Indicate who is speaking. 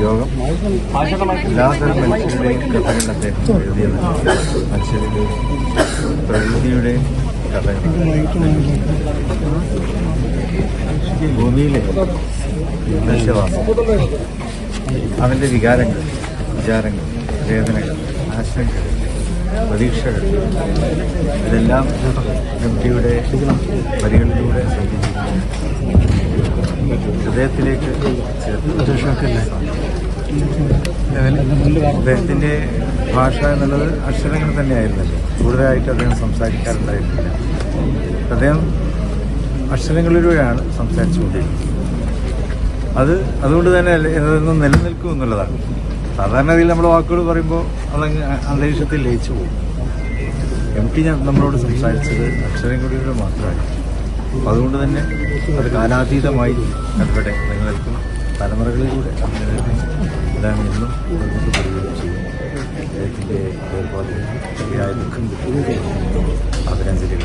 Speaker 1: യോഗം എല്ലാതരം മനുഷ്യരുടെയും കഥകൾ അദ്ദേഹം എഴുതിയത് മനുഷ്യരുടെയും പ്രകൃതിയുടെയും കഥകൾ ഭൂമിയിലെ മനുഷ്യവാസം അവന്റെ വികാരങ്ങൾ വിചാരങ്ങൾ വേദനകൾ ആശങ്കകൾ പ്രതീക്ഷകൾ ഇതെല്ലാം എംടിയുടെ വരികളിലൂടെ ഹൃദയത്തിലേക്ക് അദ്ദേഹത്തിന്റെ ഭാഷ എന്നുള്ളത് അക്ഷരങ്ങൾ തന്നെയായിരുന്നല്ലോ. കൂടുതലായിട്ട് അദ്ദേഹം സംസാരിക്കാറുണ്ടായിരുന്നില്ല. അദ്ദേഹം അക്ഷരങ്ങളിലൂടെയാണ് സംസാരിച്ചുകൊണ്ടിരിക്കുന്നത് അത് അതുകൊണ്ട് തന്നെ ഇതൊന്നും നിലനിൽക്കും എന്നുള്ളതാണ് സാധാരണ രീതിയിൽ നമ്മൾ വാക്കുകൾ പറയുമ്പോൾ അതങ്ങ് അന്തരീക്ഷത്തിൽ ലയിച്ചു പോകും. എം ടി നമ്മളോട് സംസാരിച്ചത് അക്ഷരം മാത്രമാണ്. മാത്രമായി അതുകൊണ്ട് തന്നെ അത് കാലാതീതമായി അവിടെ നിലനിൽക്കും തലമുറകളിലൂടെ അത് ഇതാണ് ഇന്നും പറയുകയും ചെയ്യും അദ്ദേഹത്തിന്റെ ശരിയായ ദുഃഖം കിട്ടുകയും അതിനനുസരിച്ച്